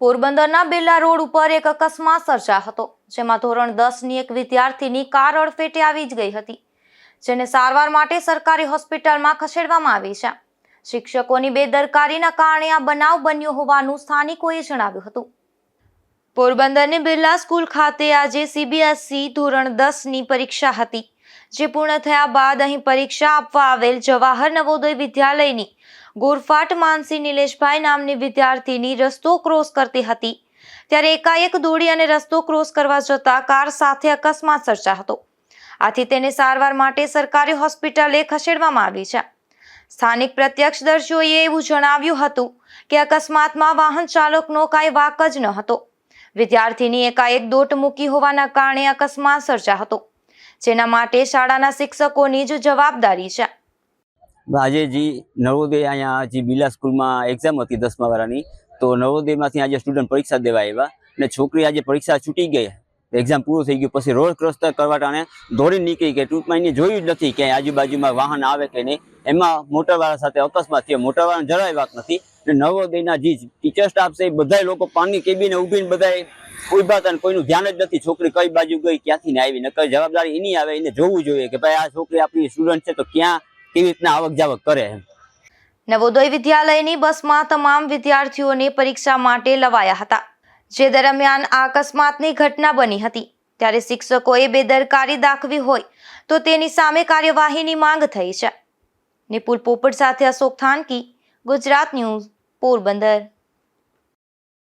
પોરબંદરના બેલા રોડ ઉપર એક અકસ્માત સર્જાયો હતો, જેમાં ધોરણ દસની એક વિદ્યાર્થીની કાર અડફેટે આવી જ ગઈ હતી, જેને સારવાર માટે સરકારી હોસ્પિટલમાં ખસેડવામાં આવી છે. શિક્ષકોની બેદરકારીના કારણે આ બનાવ બન્યો હોવાનું સ્થાનિકોએ જણાવ્યું હતું. પોરબંદરની બિરલા સ્કૂલ ખાતે આજે સીબીએસઈ ધોરણ દસની પરીક્ષા હતી. જે પૂર્ણ થયા બાદ અહીં પરીક્ષા આપવા આવેલ જવાહર નવોદય વિદ્યાલયની ગોરફાટ માનસી નિલેશભાઈ નામની વિદ્યાર્થીની રસ્તો ક્રોસ કરતી હતી. ત્યારે એકાએક દોડી અને રસ્તો ક્રોસ કરવા જતા કાર સાથે અકસ્માત સર્જા હતો. આથી તેને સારવાર માટે સરકારી હોસ્પિટલે ખસેડવામાં આવી છે. સ્થાનિક પ્રત્યક્ષદર્શીઓએ એવું જણાવ્યું હતું કે અકસ્માતમાં વાહન ચાલકનો કાંઈ વાક જ ન હતો. વિદ્યાર્થીની એકાએક દોટ મૂકી હોવાના કારણે અકસ્માત સર્જા હતો. જેના માટે શાળાના શિક્ષકોની જ જવાબદારી છે. આજે જે નવોદય અહીંયા જે બિલા સ્કૂલમાં એક્ઝામ હતી દસમા વાળાની, તો નવોદયમાંથી આજે સ્ટુડન્ટ પરીક્ષા દેવા આવ્યા અને છોકરી આજે પરીક્ષા છૂટી ગઈ. એક્ઝામ પૂરું થઈ ગયું, પછી રોડ ક્રોસ કરવા ટાણે દોડી નીકળી ગઈ. ટૂંકમાં એને જોયું જ નથી કે આજુબાજુમાં વાહન આવે કે નહીં. એમાં મોટરવાળા સાથે અકસ્માત થયો. મોટરવાળાને જરાય વાત નથી. નવોદયના જે ટીચર સ્ટાફ છે એ બધા લોકો પાણી કેબીને ઊભીને બધા ઊભા હતા કોઈનું ધ્યાન જ નથી. છોકરી કઈ બાજુ ગઈ ક્યાંથી ને આવી નકર જવાબદારી એની આવે, એને જોવું જોઈએ કે ભાઈ આ છોકરી આપણી સ્ટુડન્ટ છે તો ક્યાં કેવી રીતના આવક જાવક કરે નવોદય વિદ્યાલયની બસમાં તમામ વિદ્યાર્થીઓને પરીક્ષા માટે લવાયા હતા. જે દરમિયાન અકસ્માતની ઘટના બની હતી. ત્યારે શિક્ષકોએ બેદરકારી દાખવી હોય તો તેની સામે કાર્યવાહીની માંગ થઈ છે. નિપુલ પોપટ સાથે અશોક થાનકી, ગુજરાત ન્યૂઝ, પોરબંદર.